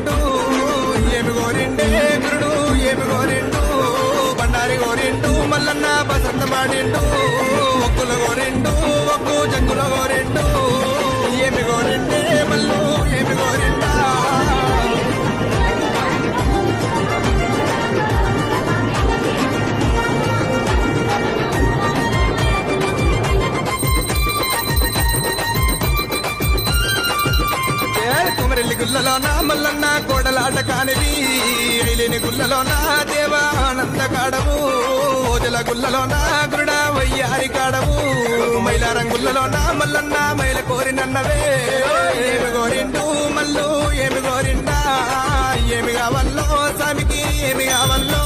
గోరిండు ఏమి గోరిండే గురుడు ఏమి గోరిండు బండారి గోరిండు మల్లన్న బసంత మాడిండు ఒక్కుల గోరిండు గుళ్ళలో నా మల్లన్న కోడలాట కానివి ఐలిని గుళ్ళలో నా దేవా ఆనంద కాడవు. ఓజల గుళ్ళలో నా గురుడ వయ్యారి కాడవు. మైలారం రంగుళ్ళలో నా మల్లన్న మైల కోరినన్నవే ఏమి కోరిండు మల్లు ఏమి కోరిండా ఏమి కావల్లో స్వామికి ఏమి కావల్లో